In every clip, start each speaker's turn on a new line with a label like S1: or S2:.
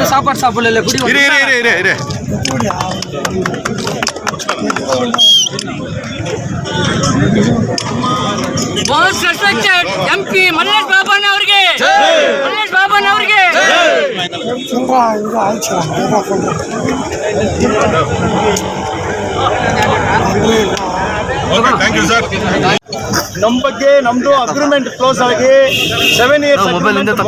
S1: நாங்க சாப்பாடு சாப்பிடல குடி
S2: இரு இரு இரு இரு
S3: most respected
S2: MP Mallesh Baban அவருக்கு.
S4: ನಮ್ಮ ಬಗ್ಗೆ ನಮ್ದು ಅಗ್ರಿಮೆಂಟ್ ಕ್ಲೋಸ್ ಆಗಿ seven years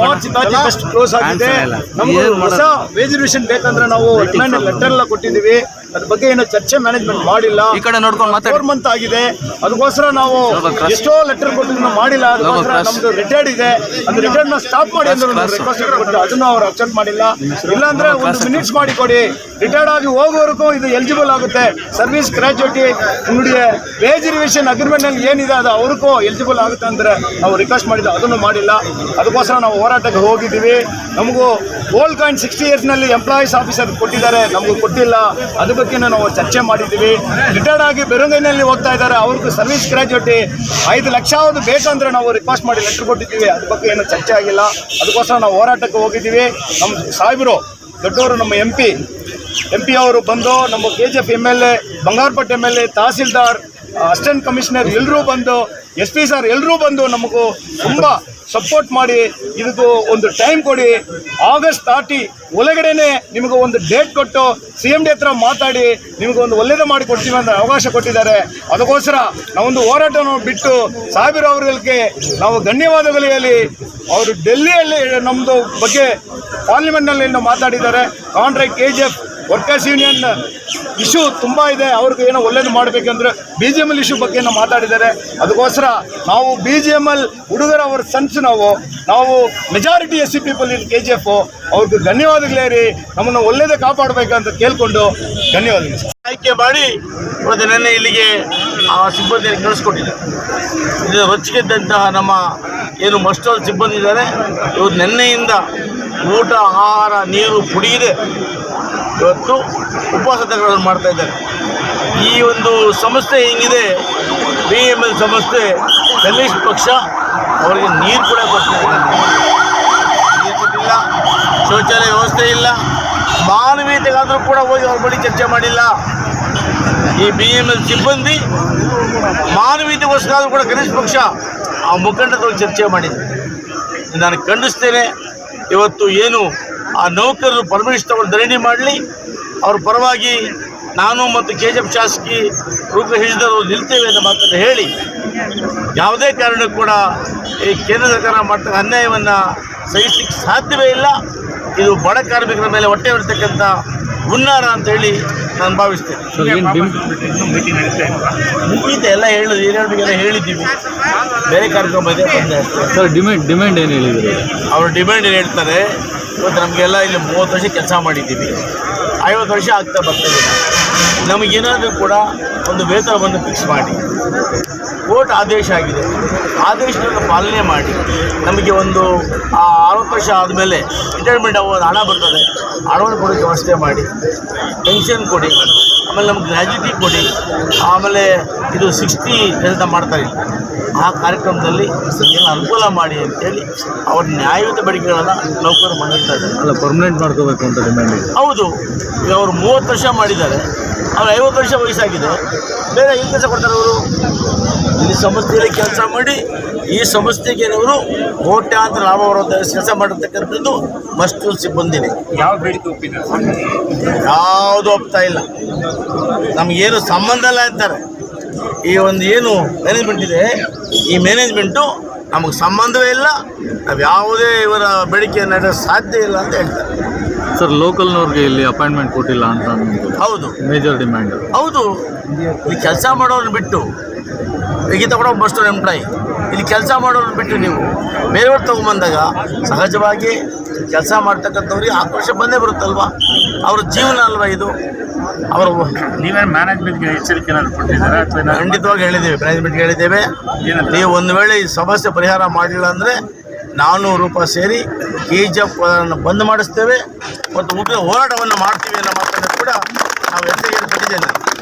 S4: March first close ಆಗಿದೆ. ನಮ್ಗೆ ಹೊಸ ವೇಜ್ ಬೇಕಂದ್ರೆ ನಾವು ರಿಮೈಂಡ್ ಲೆಟರ್ ಎಲ್ಲ ಕೊಟ್ಟಿದ್ದೀವಿ. ಅದ್ರ ಬಗ್ಗೆ ಏನೋ ಚರ್ಚೆ ಮ್ಯಾನೇಜ್ಮೆಂಟ್ ಮಾಡಿಲ್ಲ.
S1: ಈ ಕಡೆ ನೋಡ್ಕೊಂಡು ಮಾತಾಡಿ.
S4: ಫೋರ್ ಮಂತ್ ಆಗಿದೆ. ಅದಕ್ಕೋಸ್ಕರ ನಾವು ಎಷ್ಟೋ ಲೆಟರ್ ಕೊಟ್ಟಿದ್ರು ಮಾಡಿಲ್ಲ. ಅದಕ್ಕೋಸ್ಕರ ನಮ್ದು ರಿಟೈರ್ಡ್ ಇದೆ. ಅದು ರಿಟೈರ್ಡ್ನ ಸ್ಟಾಪ್ ಮಾಡಿ ಅಂದ್ರೆ ರಿಕ್ವೆಸ್ಟ್ ಕೊಟ್ಟು ಅದನ್ನು ಅವ್ರು ಅಕ್ಸೆಪ್ಟ್ ಮಾಡಿಲ್ಲ. ಇಲ್ಲಾಂದ್ರೆ ಒಂದು ಮಿನಿಟ್ಸ್ ಮಾಡಿ ಕೊಡಿ. ರಿಟೈರ್ಡ್ ಆಗಿ ಹೋಗೋವರೆಗೂ ಇದು ಎಲಿಜಿಬಲ್ ಆಗುತ್ತೆ. ಸರ್ವಿಸ್ ಗ್ರಾಜ್ಯುಟಿ ನೋಡಿ ವೇಜ್ ರಿವಿಷನ್ ಅಗ್ರಿಮೆಂಟ್ ಅಲ್ಲಿ ಏನಿದೆ ಅದು ಅವ್ರಿಗೂ ಎಲಿಜಿಬಲ್ ಆಗುತ್ತೆ ಅಂದ್ರೆ ನಾವು ರಿಕ್ವೆಸ್ಟ್ ಮಾಡಿದ್ದು ಅದನ್ನು ಮಾಡಿಲ್ಲ. ಅದಕ್ಕೋಸ್ಕರ ನಾವು ಹೋರಾಟಕ್ಕೆ ಹೋಗಿದ್ದೀವಿ. ನಮಗೂ ಓಲ್ಡ್ ಕಾಯಿನ್ ಸಿಕ್ಸ್ಟಿ ಇಯರ್ಸ್ನಲ್ಲಿ ಎಂಪ್ಲಾಯೀಸ್ ಆಫೀಸರ್ ಕೊಟ್ಟಿದ್ದಾರೆ. ನಮಗೂ ಕೊಟ್ಟಿಲ್ಲ. ಅದ್ರ ಬಗ್ಗೆ ನಾವು ಚರ್ಚೆ ಮಾಡಿದ್ದೀವಿ. ರಿಟೈರ್ಡ್ ಆಗಿ ಬೆರಂಗೈನಲ್ಲಿ ಹೋಗ್ತಾ ಇದ್ದಾರೆ. ಅವ್ರಿಗೂ ಸರ್ವಿಸ್ ಗ್ರಾಜುಯೇಟಿ ಐದು ಲಕ್ಷ ಒಂದು ಬೇಕಂದ್ರೆ ನಾವು ರಿಕ್ವೆಸ್ಟ್ ಮಾಡಿ ಲೆಟ್ರ್ ಕೊಟ್ಟಿದ್ದೀವಿ. ಅದ್ರ ಬಗ್ಗೆ ಏನು ಚರ್ಚೆ ಆಗಿಲ್ಲ. ಅದಕ್ಕೋಸ್ಕರ ನಾವು ಹೋರಾಟಕ್ಕೆ ಹೋಗಿದ್ದೀವಿ. ನಮ್ಮ ಸಾಹೇಬರು, ದೊಡ್ಡವರು ನಮ್ಮ ಎಂ ಪಿ ಎಂ ಪಿ ಅವರು ಬಂದು ನಮ್ಮ K G F M L A Bangarapet M L A tahsildar assistant commissioner ಎಲ್ಲರೂ ಬಂದು, ಎಸ್ ಪಿ ಸರ್ ಎಲ್ಲರೂ ಬಂದು ನಮಗೂ ತುಂಬ ಸಪೋರ್ಟ್ ಮಾಡಿ, ಇದಕ್ಕೂ ಒಂದು ಟೈಮ್ ಕೊಡಿ. ಆಗಸ್ಟ್ ತರ್ಟಿ ಒಳಗಡೆನೆ ನಿಮಗೆ ಒಂದು ಡೇಟ್ ಕೊಟ್ಟು ಸಿ ಎಂ ಡಿ ಹತ್ರ ಮಾತಾಡಿ, ನಿಮಗೆ ಒಂದು ಒಳ್ಳೇದು ಮಾಡಿ ಕೊಡ್ತೀವಿ ಅಂತ ಅವಕಾಶ ಕೊಟ್ಟಿದ್ದಾರೆ. ಅದಕ್ಕೋಸ್ಕರ ನಾವೊಂದು ಹೋರಾಟವನ್ನು ಬಿಟ್ಟು ಸಾವಿರ ಅವರಿಗೆ ನಾವು ಧನ್ಯವಾದಗಳು ಹೇಳಿ, ಅವರು ಡೆಲ್ಲಿಯಲ್ಲಿ ನಮ್ಮದು ಬಗ್ಗೆ ಪಾರ್ಲಿಮೆಂಟ್ನಲ್ಲಿ ಮಾತಾಡಿದ್ದಾರೆ. Contract K G F workers union issue ತುಂಬ ಇದೆ. ಅವ್ರಿಗೆ ಏನೋ ಒಳ್ಳೇದು ಮಾಡಬೇಕಂದ್ರೆ B G M L issue ಬಗ್ಗೆ ಏನೋ ಮಾತಾಡಿದ್ದಾರೆ. ಅದಕ್ಕೋಸ್ಕರ ನಾವು ಬಿ ಜಿ ಎಂ ಎಲ್ ಹುಡುಗರ ಅವ್ರ ಸನ್ಸ್ ನಾವು ನಾವು majority S C people in K G F ಅವ್ರಿಗೆ ಧನ್ಯವಾದಗಳೇ ರೀ ನಮ್ಮನ್ನು ಒಳ್ಳೇದೇ ಕಾಪಾಡಬೇಕಂತ ಕೇಳಿಕೊಂಡು ಧನ್ಯವಾದಗಳು.
S5: ಆಯ್ಕೆ ಮಾಡಿ ಮತ್ತು ನೆನ್ನೆ ಇಲ್ಲಿಗೆ ಆ ಸಿಬ್ಬಂದಿಯನ್ನು ಕಳಿಸ್ಕೊಟ್ಟಿದ್ದಾರೆ. ಇದು ರೊಚ್ಚಿಗೆದ್ದಂತಹ ನಮ್ಮ ಏನು ಮಸ್ಟಲ್ ಸಿಬ್ಬಂದಿ ಇದ್ದಾರೆ. ಇವರು ನಿನ್ನೆಯಿಂದ ಊಟ, ಆಹಾರ, ನೀರು ಕುಡಿಯದೆ ಇವತ್ತು ಸತ್ಯಾಗ್ರಹವನ್ನು ಮಾಡ್ತಾ ಇದ್ದಾರೆ. ಈ ಒಂದು ಸಂಸ್ಥೆ ಹೆಂಗಿದೆ? ಬಿ ಎಂ ಎಲ್ ಸಂಸ್ಥೆ, ಕನಿಷ್ಠ ಪಕ್ಷ ಅವರಿಗೆ ನೀರು ಕೂಡ ಕೊಡ್ತಿಲ್ಲ. ನೀರು ಕೊಟ್ಟಿಲ್ಲ, ಶೌಚಾಲಯ ವ್ಯವಸ್ಥೆ ಇಲ್ಲ, ಮಾನವೀಯತೆಗಾದರೂ ಕೂಡ ಹೋಗಿ ಅವ್ರ ಬಳಿ ಚರ್ಚೆ ಮಾಡಿಲ್ಲ. ಈ ಬಿ ಎಂ ಎಲ್ ಸಿಬ್ಬಂದಿ ಮಾನವೀಯತೆಗೋಸ್ಕರ ಕೂಡ ಕನಿಷ್ಠ ಪಕ್ಷ ಆ ಮುಖಂಡದವ್ರಿಗೆ ಚರ್ಚೆ ಮಾಡಿದ್ದಾರೆ ನಾನು ಖಂಡಿಸ್ತೇನೆ, ಇವತ್ತು ಏನು ಆ ನೌಕರರು ಪರಮೇಶ್ವರ್ ಅವರು ಧರಣಿ ಮಾಡಲಿ. ಅವ್ರ ಪರವಾಗಿ ನಾನು ಮತ್ತು ಕೆ ಜಿ ಎಫ್ ಶಾಸಕಿ ರೂಪಹಿಸಿದರು ನಿಲ್ತೇವೆ ಎಂದು ಮಾತನ್ನು ಹೇಳಿ. ಯಾವುದೇ ಕಾರಣಕ್ಕೂ ಕೂಡ ಈ ಕೇಂದ್ರ ಸರ್ಕಾರ ಮಾಡ್ತಕ್ಕ ಅನ್ಯಾಯವನ್ನು ಸಹಿಸಲಿಕ್ಕೆ ಸಾಧ್ಯವೇ ಇಲ್ಲ. ಇದು ಬಡ ಕಾರ್ಮಿಕರ ಮೇಲೆ ಹೊಟ್ಟೆ ಬರ್ತಕ್ಕಂಥ ಹುನ್ನಾರ ಅಂತ ಹೇಳಿ ನಾನು ಭಾವಿಸ್ತೇನೆ. ಮುಗೀತು ಎಲ್ಲ ಹೇಳೋದು ಏನೇಳ್ಬೇಕೆಲ್ಲ ಹೇಳಿದ್ದೀವಿ. ಬೇರೆ ಕಾರ್ಯಕ್ರಮ ಇದೆ.
S6: ಸರ್ ಡಿಮ್ಯಾಂಡ್ ಡಿಮ್ಯಾಂಡ್ ಏನು ಹೇಳಿದ್ರು?
S5: ಅವ್ರ ಡಿಮ್ಯಾಂಡ್ ಏನು ಹೇಳ್ತಾರೆ? ಇವತ್ತು ನಮಗೆಲ್ಲ ಇಲ್ಲಿ ಮೂವತ್ತು ವರ್ಷ ಕೆಲಸ ಮಾಡಿದ್ದೀವಿ. ಐವತ್ತು ವರ್ಷ ಆಗ್ತಾ ಬರ್ತೀವಿ ನಮಗೇನಾದರೂ ಕೂಡ ಒಂದು ವೇತನವನ್ನು ಫಿಕ್ಸ್ ಮಾಡಿ. ಕೋರ್ಟ್ ಆದೇಶ ಆಗಿದೆ. ಆದೇಶವನ್ನು ಪಾಲನೆ ಮಾಡಿ. ನಮಗೆ ಒಂದು ಆ ಅರವತ್ತು ವರ್ಷ ಆದಮೇಲೆ ರಿಟೈರ್ಮೆಂಟ್ ಆಗೋದು ಹಣ ಬರ್ತದೆ. ಹಣವನ್ನು ಕೊಡೋಕ್ಕೆ ವ್ಯವಸ್ಥೆ ಮಾಡಿ. ಪೆನ್ಷನ್ ಕೊಡಿ. ಆಮೇಲೆ ನಮ್ಗೆ ಗ್ರ್ಯಾಜುಟಿ ಕೊಡಿ. ಆಮೇಲೆ ಇದು ಸಿಕ್ಸ್ಟಿ ಅಂತ ಮಾಡ್ತಾರೆ ಆ ಕಾರ್ಯಕ್ರಮದಲ್ಲಿ ಎಲ್ಲ ಅನುಕೂಲ ಮಾಡಿ ಅಂತೇಳಿ ಅವ್ರ ನ್ಯಾಯಯುತ ಬೇಡಿಕೆಗಳನ್ನು ನೌಕರರು ಮಾಡಿರ್ತಾರೆ ಇದ್ದಾರೆ.
S6: ಅಲ್ಲ ಪರ್ಮನೆಂಟ್ ಮಾಡ್ಕೋಬೇಕು ಅಂತ ಡಿಮ್ಯಾಂಡ್
S5: ಹೌದು. ಈಗ ಅವರು ಮೂವತ್ತು ವರ್ಷ ಮಾಡಿದ್ದಾರೆ. ಅವ್ರು ಐವತ್ತು ವರ್ಷ ವಯಸ್ಸಾಗಿದೆ. ಬೇರೆ ಏನು ಕೆಲಸ ಕೊಡ್ತಾರೆ ಅವರು? ಇಲ್ಲಿ ಸಂಸ್ಥೆಯಲ್ಲಿ ಕೆಲಸ ಮಾಡಿ ಈ ಸಂಸ್ಥೆಗೆ ಅವರು ಕೋಟ್ಯಾಂತರ ಲಾಭ ಬರುವಂಥ ಕೆಲಸ ಮಾಡಿರ್ತಕ್ಕಂಥದ್ದು ಮಸ್ಟೂಲ್ ಸಿಬ್ಬಂದಿನಿ.
S4: ಯಾವ ಬೇಡಿಕೆ ಒಪ್ಪಿದ್ದಾರೆ
S5: ಯಾವುದು ಒಪ್ತಾ ಇಲ್ಲ. ನಮಗೇನು ಸಂಬಂಧ ಇಲ್ಲ ಅಂತಾರೆ. ಈ ಒಂದು ಏನು ಮ್ಯಾನೇಜ್ಮೆಂಟ್ ಇದೆ ಈ ಮ್ಯಾನೇಜ್ಮೆಂಟು ನಮಗೆ ಸಂಬಂಧವೇ ಇಲ್ಲ ನಾವು ಯಾವುದೇ ಇವರ ಬೇಡಿಕೆಯನ್ನು ನಡೆಸ ಸಾಧ್ಯ ಇಲ್ಲ ಅಂತ ಹೇಳ್ತಾರೆ.
S6: ಸರ್ ಲೋಕಲ್ನವ್ರಿಗೆ ಇಲ್ಲಿ ಅಪಾಯಿಂಟ್ಮೆಂಟ್ ಕೊಟ್ಟಿಲ್ಲ ಅಂತ
S5: ಹೌದು.
S6: ಮೇಜರ್ ಡಿಮ್ಯಾಂಡ್
S5: ಹೌದು. ಈ ಕೆಲಸ ಮಾಡೋರನ್ನ ಬಿಟ್ಟು ಈಗ ಕೂಡ ಬಸ್ ಎಂಪ್ಲಾಯಿ ಇಲ್ಲಿ ಕೆಲಸ ಮಾಡೋರು ಬಿಟ್ಟು ನೀವು ಬೇರೆಯವ್ರು ತೊಗೊಂಬಂದಾಗ ಸಹಜವಾಗಿ ಕೆಲಸ ಮಾಡ್ತಕ್ಕಂಥವ್ರಿಗೆ ಆಕ್ರೋಶ ಬಂದೇ ಬರುತ್ತಲ್ವ? ಅವ್ರ ಜೀವನ ಅಲ್ವಾ ಇದು? ಅವರು
S2: ನೀವೇ ಮ್ಯಾನೇಜ್ಮೆಂಟ್ಗೆ ಎಚ್ಚರಿಕೆ ಕೊಟ್ಟಿದ್ದೀರಾ
S5: ಖಂಡಿತವಾಗಿ ಹೇಳಿದ್ದೇವೆ ಮ್ಯಾನೇಜ್ಮೆಂಟ್ಗೆ ಹೇಳಿದ್ದೇವೆ? ನೀವು ಒಂದು ವೇಳೆ ಈ ಸಮಸ್ಯೆ ಪರಿಹಾರ ಮಾಡಲಿಲ್ಲ ಅಂದರೆ ನಾನ್ನೂರು ರೂಪಾಯಿ ಸೇರಿ ಕೆ ಜಿ ಎಫ್ ಬಂದ್ ಮಾಡಿಸ್ತೇವೆ. ಮತ್ತು ಉಗ್ರ ಹೋರಾಟವನ್ನು ಮಾಡ್ತೀವಿ ಅನ್ನೋ ಮಾತನ್ನು ಕೂಡ ನಾವು ಎಚ್ಚರಿಕೆ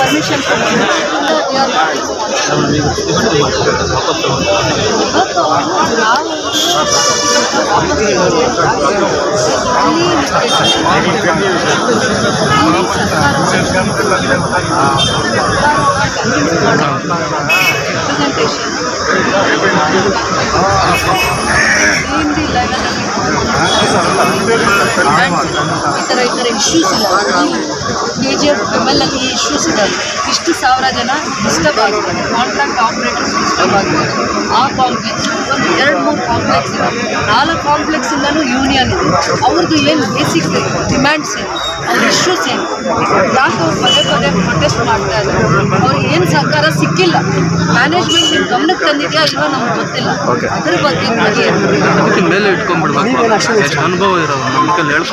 S5: permission
S7: from the presentation in the level ಈ ಥರ ಈ ಥರ ಇಶ್ಯೂಸ್ ಇಲ್ಲ ಕೆ ಜಿ ಎಫ್ ಅಲ್ಲಿ ಇಶ್ಯೂಸ್ ಇದ್ದಾವೆ ಇಷ್ಟು ಸಾವಿರ ಜನ ಡಿಸ್ಟರ್ಬ್ ಆಗಿದ್ದಾರೆ ಕಾಂಟ್ರಾಕ್ಟ್ ಆಪ್ರೇಟರ್ಸ್ ಡಿಸ್ಟರ್ಬ್ ಆಗಿದ್ದಾರೆ ಆ ಕಾಂಪ್ಲೆಕ್ಸ್ ಒಂದು ಎರಡು ಮೂರು ಕಾಂಪ್ಲೆಕ್ಸ್ ಇದೆ. ನಾಲ್ಕು ಕಾಂಪ್ಲೆಕ್ಸಿಂದನೂ ಯೂನಿಯನ್ ಇದೆ. ಅವ್ರದ್ದು ಏನು ಬೇಸಿಕ್ ಡಿಮ್ಯಾಂಡ್ಸ್ ಏನು? ಅವ್ರ ಇಶ್ಯೂಸ್ ಏನು ಯಾಕೆ ಅವ್ರು ಪದೇ ಪದೇ ಪ್ರೊಟೆಸ್ಟ್ ಮಾಡ್ತಾ ಇದ್ದಾರೆ. ಅವ್ರಿಗೆ ಏನು ಸಹಕಾರ ಸಿಕ್ಕಿಲ್ಲ. ಮ್ಯಾನೇಜ್ಮೆಂಟ್ ನಿಮ್ಮ ಗಮನಕ್ಕೆ ತಂದಿದೆಯಾ ಇಲ್ವಾ ನಮ್ಗೆ ಗೊತ್ತಿಲ್ಲ. ಅದ್ರ ಬಗ್ಗೆ.
S1: ಅದಕ್ಕೆ ಮೇಲೆ ಇಟ್ಕೊಂಡ್ಬಿಡ್ಬೇಕು ಅನುಭವ ನಮ್ಮ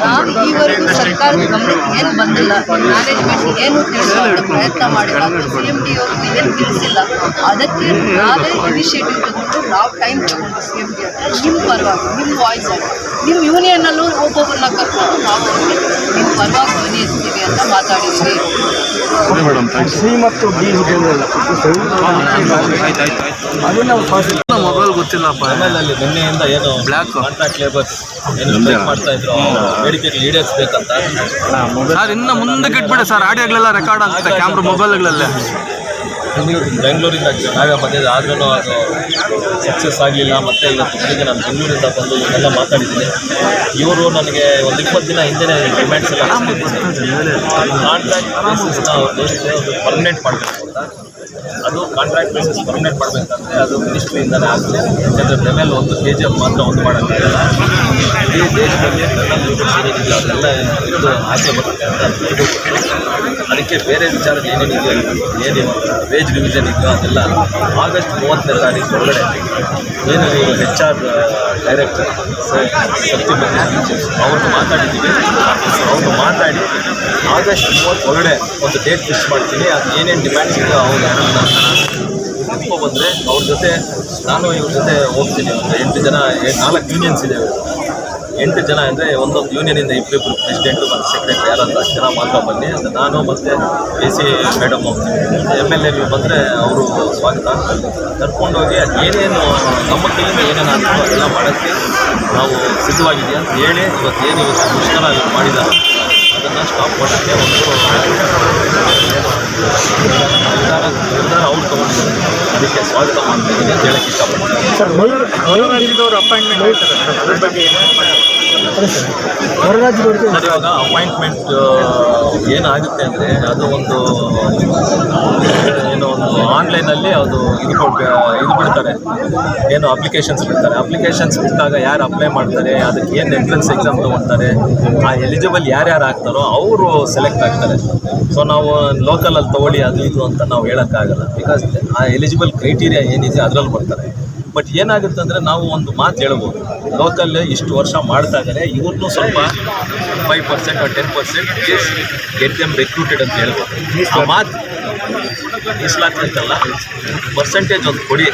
S7: ನಾವು ಈವರೆಗೂ ಸರ್ಕಾರದ ಗಮನಕ್ಕೆ ಏನು ಬಂದಿಲ್ಲ. ಮ್ಯಾನೇಜ್ಮೆಂಟ್ ಏನು ತಿಳಿಸೋಕೆ ಪ್ರಯತ್ನ ಮಾಡಿಲ್ಲ. ಸಿ ಎಂ ಡಿ ಅವ್ರಿಗೆ ಏನು ತಿಳಿಸಿಲ್ಲ. ಅದಕ್ಕೆ ನಾವೇ ಇನಿಷಿಯೇಟಿವ್ ತಗೊಂಡು ನಾವು ಟೈಮ್ ತಗೊಂಡು ಸಿ ಎಂ ಡಿ ಹತ್ರ ನಿಮ್ಮ ಪರವಾಗಿ ನಿಮ್ಮ ವಾಯ್ಸ್ ಆಗಿ ಯೂನಿಯನ್ ಯೂನಿಯನ್ನಲ್ಲೂ ಒಬ್ಬೊಬ್ಬರನ್ನ ಕರ್ಕೊಂಡು ನಾವು ನಿಮ್ಮ ಪರವಾಗಿ ಅಂತ ಮಾತಾಡಿದ್ವಿ.
S1: ಮೊಬೈಲ್ ಗೊತ್ತಿಲ್ಲಪ್ಪ.
S8: ಅಲ್ಲಿ ನಿನ್ನೆಯಿಂದ ಏನು
S1: ಬ್ಲ್ಯಾಕ್
S8: ಕಾಂಟ್ರಾಕ್ಟ್ ಲೇಬರ್ಸ್ ಏನು ಸ್ಟ್ರೈಕ್ ಮಾಡ್ತಾ ಇದ್ರು ಈಡೇರಿಸಬೇಕಂತ
S1: ಸರ್ ಇನ್ನು ಮುಂದಕ್ಕೆ ಇಟ್ಬಿಡಿ ಸರ್ ಆಡಿಯೋಗಳೆಲ್ಲ ರೆಕಾರ್ಡ್ ಆಗುತ್ತೆ ಕ್ಯಾಮ್ರಾ ಮೊಬೈಲ್ಗಳಲ್ಲೇ
S8: ಬೆಂಗಳೂರಿಂದ ನಾವೇ ಬಂದಿದ್ದೆ. ಆದ್ರೂ ಅದು ಸಕ್ಸಸ್ ಆಗಲಿಲ್ಲ. ಮತ್ತೆ ಇವತ್ತು ಬೆಳಿಗ್ಗೆ ನಾನು ಬೆಂಗಳೂರಿಂದ ಬಂದು ಇವನ್ನೆಲ್ಲ ಮಾತಾಡಿದ್ದೀನಿ. ಇವರು ನನಗೆ ಒಂದು ಇಪ್ಪತ್ತು ದಿನ ಹಿಂದೆ ಡಿಮ್ಯಾಂಡ್ಸ್ ಎಲ್ಲ ಕಾಂಟ್ರಾಕ್ಟ್ ಒಂದು ಪರ್ಮನೆಂಟ್ ಮಾಡಬೇಕು ಅದು ಕಾಂಟ್ರಾಕ್ಟ್ ಬೇಸಿಸ್ ಪರ್ಮನೆಂಟ್ ಮಾಡಬೇಕಂದ್ರೆ ಅದು ಮಿನಿಸ್ಟ್ರಿಯಿಂದಲೇ ಆಗುತ್ತೆ ಯಾಕಂದರೆ ಬೆಮೆಲ್ ಒಂದು ಕೆ ಜಿ ಎಫ್ ಮಾತ್ರ ಒಂದು ಮಾಡೋಕ್ಕಾಗಲ್ಲ ಇಡೀ ದೇಶದಲ್ಲಿ ಅದೆಲ್ಲ ಇದು ಆಸೆ ಬರುತ್ತೆ ಅಂತ ಇದು ಅದಕ್ಕೆ ಬೇರೆ ವಿಚಾರ ಏನೇನಿದೆ ಏನೇನು? ವೇಜ್ ರಿವಿಷನ್ ಇದೆಯೋ ಅದೆಲ್ಲ ಆಗಸ್ಟ್ ಮೂವತ್ತನೇ ತಾರೀಕು ಒಳಗಡೆ. ಏನು ಇವರು ಹೆಚ್ ಆರ್ ಡೈರೆಕ್ಟರ್ ಅವ್ರನ್ನ ಮಾತಾಡಿದ್ದೀವಿ. ಅವ್ರನ್ನ ಮಾತಾಡಿ ಆಗಸ್ಟ್ ಮೂವತ್ತು ಒಳಗಡೆ ಒಂದು ಡೇಟ್ ಫಿಕ್ಸ್ ಮಾಡ್ತೀನಿ. ಅದು ಏನೇನು ಡಿಮ್ಯಾಂಡ್ಸ್ ಇದೆಯೋ ಅವ್ರು ಬಂದರೆ ಅವ್ರ ಜೊತೆ, ನಾನು ಇವ್ರ ಜೊತೆ ಹೋಗ್ತೀನಿ. ಒಂದು ಎಂಟು ಜನ ನಾಲ್ಕು ಯೂನಿಯನ್ಸ್ ಇದೆ ಎಂಟು ಜನ ಅಂದರೆ ಒಂದೊಂದು ಯೂನಿಯನಿಂದ ಇಬ್ಬರಿಬ್ಬರು ಪ್ರೆಸಿಡೆಂಟು ಮತ್ತು ಸೆಕ್ರೆಟರಿ ಯಾರಂತ ಜನ ಮಾತ್ರ ಬನ್ನಿ. ಅಂದರೆ ನಾನು ಮತ್ತು A C madam M L A ಬಂದರೆ ಅವರು ಸ್ವಾಗತ ಕರ್ಕೊಂಡೋಗಿ ಅದು ಏನೇನು, ನಮ್ಮ ಕೈಯಿಂದ ಏನೇನು ಆಗ್ತದೆ ಅದೆಲ್ಲ ಮಾಡೋಕ್ಕೆ ನಾವು ಸಿದ್ಧವಾಗಿದೆಯಾ ಅಂತ ಹೇಳಿ ಇವತ್ತು ಏನು ಇವತ್ತು ಮುಷ್ಕರ ಮಾಡಿದ್ದಾರೆ. ಅದನ್ನು ಸ್ಟಾಪ್ ಮಾಡೋಕ್ಕೆ ಒಂದು ನಿರ್ಧಾರ ಅವ್ರು ತಗೊಂಡಿದ್ದಾರೆ. ಅದಕ್ಕೆ ಸ್ವಾಗತ ಮಾಡ್ತಾ ಇದ್ದೀನಿ ಅಂತ ಹೇಳಕ್ಕೆ ಇಷ್ಟಪಡ್ತೀನಿ.
S2: ಸರ್, ಮಯೂರ್ ಅಪಾಯಿಂಟ್ಮೆಂಟ್ ಹೇಳ್ತಾರೆ ಸರ್ ಅದ್ರ ಬಗ್ಗೆ
S8: ಸರ್, ಇವಾಗ ಅಪಾಯಿಂಟ್ಮೆಂಟ್ ಏನಾಗುತ್ತೆ ಅಂದರೆ ಅದು ಒಂದು, ಏನೋ ಒಂದು ಆನ್ಲೈನಲ್ಲಿ ಅದು ಇದು ಇದು ಬಿಡ್ತಾರೆ. ಏನು ಅಪ್ಲಿಕೇಶನ್ಸ್ ಬಿಡ್ತಾರೆ. ಅಪ್ಲಿಕೇಶನ್ಸ್ ಬಿಟ್ಟಾಗ ಯಾರು ಅಪ್ಲೈ ಮಾಡ್ತಾರೆ, ಅದಕ್ಕೆ ಏನು ಎಂಟ್ರೆನ್ಸ್ ಎಕ್ಸಾಮ್ ತೊಗೊಳ್ತಾರೆ, ಆ ಎಲಿಜಿಬಲ್ ಯಾರ್ಯಾರು ಆಗ್ತಾರೋ ಅವರು ಸೆಲೆಕ್ಟ್ ಆಗ್ತಾರೆ. ಸೊ ನಾವು ಲೋಕಲಲ್ಲಿ ತೊಗೊಳ್ಳಿ, ಅದು ಇದು ಅಂತ ನಾವು ಹೇಳೋಕ್ಕಾಗಲ್ಲ. ಬಿಕಾಸ್ ಆ ಎಲಿಜಿಬಲ್ ಕ್ರೈಟೀರಿಯಾ ಏನಿದೆ ಅದರಲ್ಲಿ ಬರ್ತಾರೆ ಬಟ್ ಏನಾಗುತ್ತೆ ಅಂದರೆ ನಾವು ಒಂದು ಮಾತು ಹೇಳ್ಬೋದು. ಲೋಕಲ್ ಇಷ್ಟು ವರ್ಷ ಮಾಡ್ತಾ ಇದ್ದಾರೆ ಇವ್ರನ್ನೂ ಸ್ವಲ್ಪ five percent ten percent get them recruited ಅಂತ ಹೇಳ್ಬೋದು. ಆ ಮಾತು ಮೀಸಲಾತಿಂತಲ್ಲ ಪರ್ಸೆಂಟೇಜ್ ಒಂದು ಕೊಡಿ.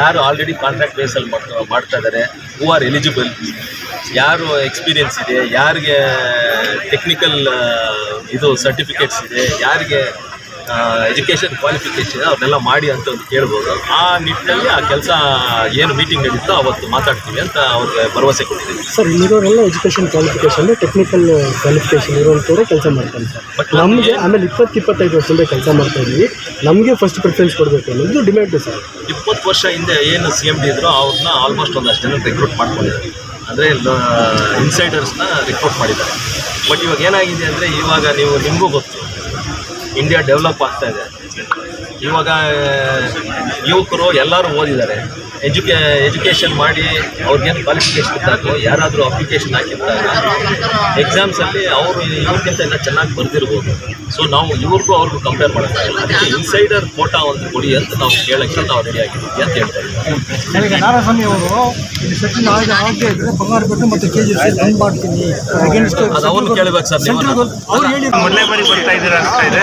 S8: ಯಾರು ಆಲ್ರೆಡಿ ಕಾಂಟ್ರಾಕ್ಟ್ ಬೇಸಲ್ಲಿ ಮಾಡ್ತಾ ಮಾಡ್ತಾ ಇದ್ದಾರೆ ಹೂ ಆರ್ ಎಲಿಜಿಬಲ್ ಯಾರು ಎಕ್ಸ್ಪೀರಿಯನ್ಸ್ ಇದೆ, ಯಾರಿಗೆ ಟೆಕ್ನಿಕಲ್ ಇದು ಸರ್ಟಿಫಿಕೇಟ್ಸ್ ಇದೆ, ಯಾರಿಗೆ ಎಜುಕೇಷನ್ ಕ್ವಾಲಿಫಿಕೇಷನ್ ಅವ್ರನ್ನೆಲ್ಲ ಮಾಡಿ ಅಂತ ಒಂದು ಕೇಳ್ಬೋದು. ಆ ನಿಟ್ಟಿನಲ್ಲಿ ಆ ಕೆಲಸ ಏನು ಮೀಟಿಂಗ್ ನಡೀತೋ ಅವತ್ತು ಮಾತಾಡ್ತೀವಿ ಅಂತ ಅವ್ರಿಗೆ ಭರವಸೆ ಕೊಟ್ಟಿದ್ದೀವಿ.
S9: ಸರ್ ಇಲ್ಲಿರೋರೆಲ್ಲ ಎಜುಕೇಷನ್ ಕ್ವಾಲಿಫಿಕೇಷನ್ ಟೆಕ್ನಿಕಲ್ ಕ್ವಾಲಿಫಿಕೇಷನ್ ಇರೋಂಥವ್ರೆ ಕೆಲಸ ಮಾಡ್ತಾರೆ ಸರ್.
S8: ಬಟ್
S9: ನಮಗೆ ಆಮೇಲೆ ಇಪ್ಪತ್ತು ಇಪ್ಪತ್ತೈದು ವರ್ಷದಿಂದ ಕೆಲಸ ಮಾಡ್ತಾ ಇದ್ದೀವಿ. ನಮಗೆ ಫಸ್ಟ್ ಪ್ರಿಫರೆನ್ಸ್ ಕೊಡಬೇಕು ಅನ್ನೋದು ಡಿಮ್ಯಾಂಡ್ ಸರ್.
S8: ಇಪ್ಪತ್ತು ವರ್ಷ ಹಿಂದೆ ಏನು ಸಿ ಎಂ ಡಿ ಇದ್ರು ಅವ್ರನ್ನ ಆಲ್ಮೋಸ್ಟ್ ಒಂದಷ್ಟು ಜನ ರಿಕ್ರೂಟ್ ಮಾಡ್ಕೊಂಡಿದ್ದಾರೆ ಅಂದರೆ ಇನ್ಸೈಡರ್ಸ್ನ ರಿಕ್ರೂಟ್ ಮಾಡಿದ್ದಾರೆ. ಬಟ್ ಇವಾಗ ಏನಾಗಿದೆ ಅಂದರೆ ಇವಾಗ ನೀವು ನಿಮಗೂ ಗೊತ್ತು ಇಂಡಿಯಾ ಡೆವಲಪ್ ಆಗ್ತಾ ಇದೆ. ಇವಾಗ ಯುವಕರು ಎಲ್ಲರೂ ಓದಿದ್ದಾರೆ. ಎಜುಕೇ ಎಜುಕೇಷನ್ ಮಾಡಿ ಅವ್ರಿಗೇನು ಕ್ವಾಲಿಫಿಕೇಷನ್ ಇದ್ದಾಗ ಯಾರಾದರೂ ಅಪ್ಲಿಕೇಶನ್ ಹಾಕಿದ್ದಾಗ ಎಕ್ಸಾಮ್ಸಲ್ಲಿ ಅವರು ಇವ್ರಿಗಿಂತ ಎಲ್ಲ ಚೆನ್ನಾಗಿ ಬರೆದಿರ್ಬೋದು. ಸೊ ನಾವು ಇವ್ರಿಗೂ ಅವ್ರಿಗೂ ಕಂಪೇರ್ ಮಾಡೋಕ್ಕಾಗಲ್ಲ ಅದಕ್ಕೆ ಇನ್ಸೈಡರ್ ಫೋಟೋ ಒಂದು ಕೊಡಿ ಅಂತ ನಾವು ಕೇಳೋಕ್ಕೆ ನಾವು ರೆಡಿ ಆಗಿದ್ದೀವಿ ಅಂತ ಹೇಳ್ತಾ ಇದ್ದೀವಿ
S9: ಈಗ ಅವರು ಸಚಿನ್ ಆಗ ಆಗದೆ ಇದ್ರೆ ಬಂಗಾರ ಕೊಟ್ಟು ಮತ್ತೆ ಕೆ ಜಿ ಬಂದ್ ಮಾಡ್ತೀನಿ.
S8: ಅದು ಅವ್ರನ್ನ ಕೇಳಬೇಕು ಸರ್ ನೀವು.
S2: ಮೊದಲೇ ಬಾರಿ ಬರ್ತಾ ಇದ್ದೀರಾ ಅನಿಸ್ತಾ ಇದೆ.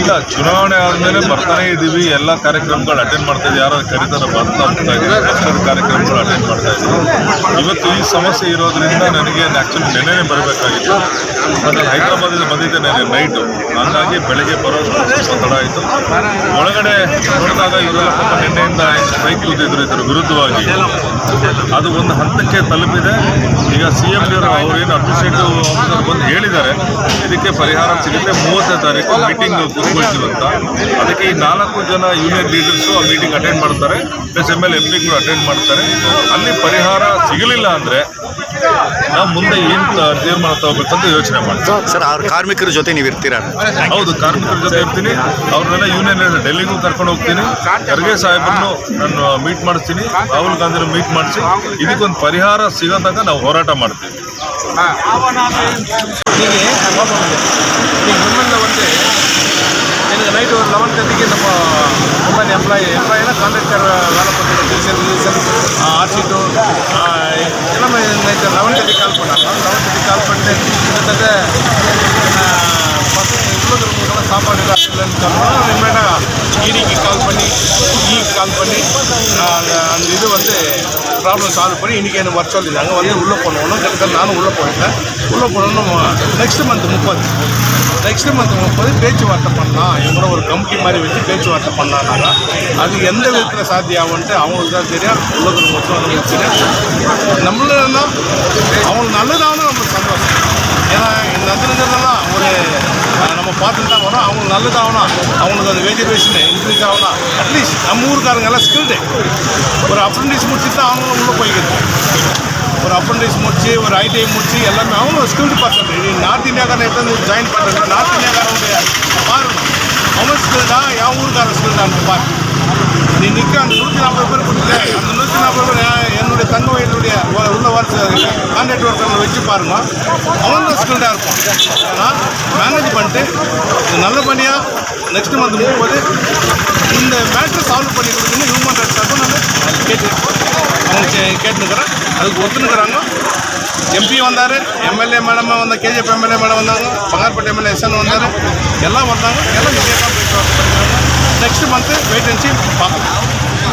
S10: ಇಲ್ಲ ಚುನಾವಣೆ ಆದ್ಮೇಲೆ ಬರ್ತಾನೆ ಇದ್ದೀವಿ ಎಲ್ಲ ಕಾರ್ಯಕ್ರಮಗಳು ಅಟೆಂಡ್ ಮಾಡ್ತಾ ಇದ್ದೀವಿ. ಯಾರು ಕರೀತಾರೆ ಬರ್ತಾ ಹೋಗ್ತಾ ಇದ್ದೀವಿ. ಅಷ್ಟರ ಕಾರ್ಯಕ್ರಮಗಳು ಅಟೆಂಡ್ ಮಾಡ್ತಾ ಇದ್ದೀವಿ. ಇವತ್ತು ಈ ಸಮಸ್ಯೆ ಇರೋದ್ರಿಂದ ನನಗೆ ಆ್ಯಕ್ಚುಲಿ ನೆನೆನೇ ಬರಬೇಕಾಗಿತ್ತು. ನಾನು ಹೈದರಾಬಾದಿಂದ ಬಂದಿದ್ದೆ ನನಗೆ ನೈಟು ಹಂಗಾಗಿ ಬೆಳಗ್ಗೆ ಬರೋ ತಡ ಆಯಿತು. ಒಳಗಡೆ ನೋಡಿದಾಗ ಇವರೆಲ್ಲ ಪಾಪ ನಿನ್ನೆಯಿಂದ ಸ್ಟ್ರೈಕ್ ಕೂತಿದ್ರು ಇದ್ರ ವಿರುದ್ಧವಾಗಿ. ಅದು ಒಂದು ಹಂತಕ್ಕೆ ತಲುಪಿದೆ. ಈಗ ಸಿ ಎಂ ಡಿ ಅವರು ಏನು ಅಡ್ಮಿನಿಸ್ಟ್ರೇಟಿವ್ ಆಫೀಸರ್ ಬಂದು ಹೇಳಿದ್ದಾರೆ. ಇದಕ್ಕೆ ಪರಿಹಾರ ಸಿಗುತ್ತೆ. ಮೂವತ್ತನೇ ತಾರೀಕು ಮೀಟಿಂಗ್ ಕೂತ್ಕೊಳ್ತೀವಿ ಅಂತ. ಅದಕ್ಕೆ ಈ ನಾಲ್ಕು ಜನ ಯೂನಿಯನ್ ಲೀಡರ್ಸು ಆ ಮೀಟಿಂಗ್ ಅಟೆಂಡ್ ಮಾಡ್ತಾರೆ. ಪ್ಲಸ್ ಎಂ ಎಲ್ ಎಂ ಕೂಡ ಅಟೆಂಡ್ ಮಾಡ್ತಾರೆ. ಅಲ್ಲಿ ಪರಿಹಾರ ಸಿಗಲಿಲ್ಲ ಅಂದರೆ ನಾವು ಮುಂದೆ ಏನು ತೀರ್ಮಾನ ತಗೋಬೇಕಂತ ಯೋಚನೆ ಮಾಡ್ತೀವಿ.
S11: ಸರ್ ಅವ್ರ ಕಾರ್ಮಿಕರ ಜೊತೆ ನೀವು ಇರ್ತೀರಾ?
S10: ಹೌದು ಕಾರ್ಮಿಕರ ಜೊತೆ ಇರ್ತೀನಿ. ಅವ್ರನ್ನೆಲ್ಲ ಯೂನಿಯನ್ ಡೆಲ್ಲಿಗೂ ಕರ್ಕೊಂಡು ಹೋಗ್ತೀನಿ. ಖರ್ಗೆ ಸಾಹೇಬನ್ನು ನಾನು ಮೀಟ್ ಮಾಡಿಸ್ತೀನಿ. ರಾಹುಲ್ ಗಾಂಧಿನ ಮೀಟ್ ಮಾಡಿಸಿ. ಇದಕ್ಕೊಂದು ಪರಿಹಾರ ಸಿಗೋ ತನಕ ನಾವು ಹೋರಾಟ ಮಾಡ್ತೀವಿ.
S11: ನಿಮ್ಮನ್ನ ಒಂದು எனக்கு நைட்டு ஒரு லெவன் தேர்ட்டிக்கு நம்ம கம்பெனி எம்ப்ளாயி எம்ப்ளாயினா கான்ட்ராக்டர் வேலை பண்ணுற டீசல் டீசல் ஆர்சிட்டு எல்லாமே நைட்டு லெவன் தேர்ட்டி கால் பண்ணாங்க லெவன் தேர்ட்டி கால் பண்ணிட்டு கிட்டத்தட்ட பசங்க இவ்வளோ தூரம் சாப்பாடு இல்லை இல்லைன்னு சொன்னாங்க இனிமேட்டாக ஈடிக்கு கால் பண்ணி e ஈக்கு கால் பண்ணி அந்த அந்த இது வந்து ப்ராப்ளம் சால்வ் பண்ணி இன்றைக்கி என்ன வர சொல்லியிருந்தாங்க வந்து உள்ளே போனோம்னா கிட்டத்தட்ட நானும் உள்ளே போயிட்டேன் உள்ளே போனோம்னா நெக்ஸ்ட் மந்த் முப்பது. நெக்ஸ்ட் மந்த் முப்பது பேச்சுவார்த்தை பண்ணலாம். இவங்க ஒரு கமிட்டி மாதிரி வச்சு பேச்சுவார்த்தை பண்ணலாம்னாங்க. அது எந்த விதத்தில் சாத்தியாகும்ன்ட்டு அவங்களுக்கு தான் தெரியும். உள்ளது மொத்தம் நம்மளுக்கு தெரியும் நம்மளும் அவங்களுக்கு நல்லதாகவும் நம்மளுக்கு சந்தோஷம்? ஏன்னா இந்த நந்திரங்கள்லாம் ஒரு நம்ம பார்த்துட்டு தான் வரோம். அவங்களுக்கு நல்லதாகணும் அவங்களுக்கு அந்த வேஜுவேஷன் இன்க்ரீஸ் ஆகணும். அட்லீஸ்ட் நம்ம ஊருக்காரங்க எல்லாம் ஸ்கில்டு ஒரு அப்ரண்டிஸ் முடிச்சுட்டு தான் அவங்களும் உள்ளே போய்க்கிறது ஒரு அப்ரண்டிஸ் முடிச்சு ஒரு ஐடிஐ முடிச்சு எல்லாமே அவங்களும் ஸ்கில்டு பர்சன் இது நார்த் இந்தியாக்காரன் எப்படி ஜாயின் பண்ணுறாங்க நார்த் இந்தியாக்காரனுடைய பாருங்க. அவன் ஸ்கில்டா என் ஊருக்காரன் ஸ்கில்டான்னு பாரு நீ நிற்க அந்த நூற்றி நாற்பது பேர் கொடுத்துல அந்த நூற்றி நாற்பது பேர் என்னுடைய தங்க வயலுடைய உள்ள ஒர்க் கான்ட்ராக்ட் ஒர்க்கர்களை வச்சு பாருங்க. அவங்க ஸ்கில்டாக இருக்கும் ஏன்னா மேனேஜ் பண்ணிட்டு இது நல்லபடியாக நெக்ஸ்ட் மந்த் போகும்போது இந்த மேட்ரு சால்வ் பண்ணி கொடுக்கணும் ஹியூமன் ரைட்ஸ் நான் கேட்டு அவங்க கே- கேட்டுனுக்கிறேன் அதுக்கு ஒத்துனுக்குறாங்க. எம்பி வந்தார் எம்எல்ஏ மேடம் வந்த கேஜிஎஃப் எம்எல்ஏ மேடம் வந்தாங்க பங்கார்பேட்டை எம்எல்ஏ எஸ்என் வந்தார். எல்லாம் வந்தாங்க. எல்லாம் இதே தான் நெக்ஸ்ட் மந்த்து வெயிட் அண்ட் பார்க்கலாம்